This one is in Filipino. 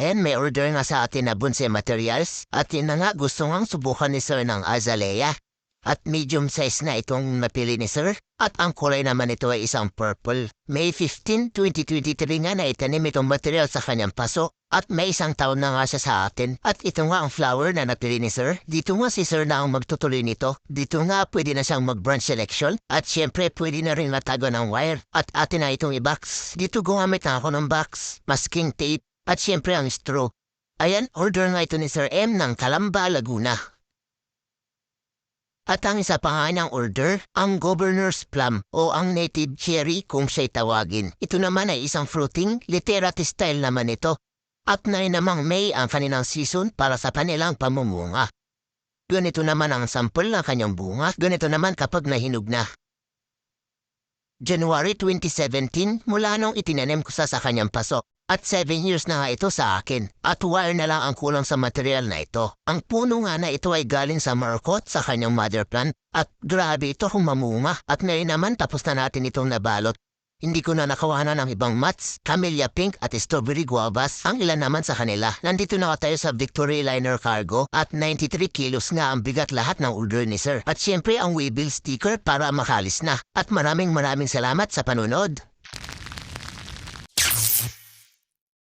And may order nga sa atin na bunse materials at yun na nga gusto nga subukan ni Sir ng azalea. At medium size na itong napili ni Sir. At ang kulay naman ito ay isang purple. May 15, 2023 nga na itanim itong material sa kanyang paso. At may isang taon na nga siya sa atin. At ito nga ang flower na napili ni Sir. Dito nga si Sir na ang magtutuloy nito. Dito nga pwede na siyang mag-branch selection. At syempre pwede na rin matago ng wire. At atin na itong i-box. Dito gumamit na ako ng box, masking tape, at syempre ang straw. Ayan, order nga ito ni Sir M ng Calamba, Laguna. At ang isa pa nga ng order, ang Governor's Plum o ang Native Cherry kung siya'y tawagin. Ito naman ay isang fruiting, literati style naman ito. At na namang May ang kanilang season para sa kanilang pamumunga. Ganito naman ang sample ng kanyang bunga, ganito naman kapag nahinog na. January 2017 mula nung itinanim ko sa sa kanyang paso. At 7 years na nga ito sa akin. At wire na lang ang kulang sa material na ito. Ang puno nga na ito ay galing sa Marcot sa kanyang mother plant. At grabe ito kung. At ngayon naman tapos na natin itong nabalot. Hindi ko na nakawanan ng ibang mats, camellia pink at strawberry guavas ang ilan naman sa kanila. Nandito na tayo sa Victory Liner Cargo at 93 kilos nga ang bigat lahat ng order ni Sir. At syempre ang waybill sticker para makalis na. At maraming maraming salamat sa panunod.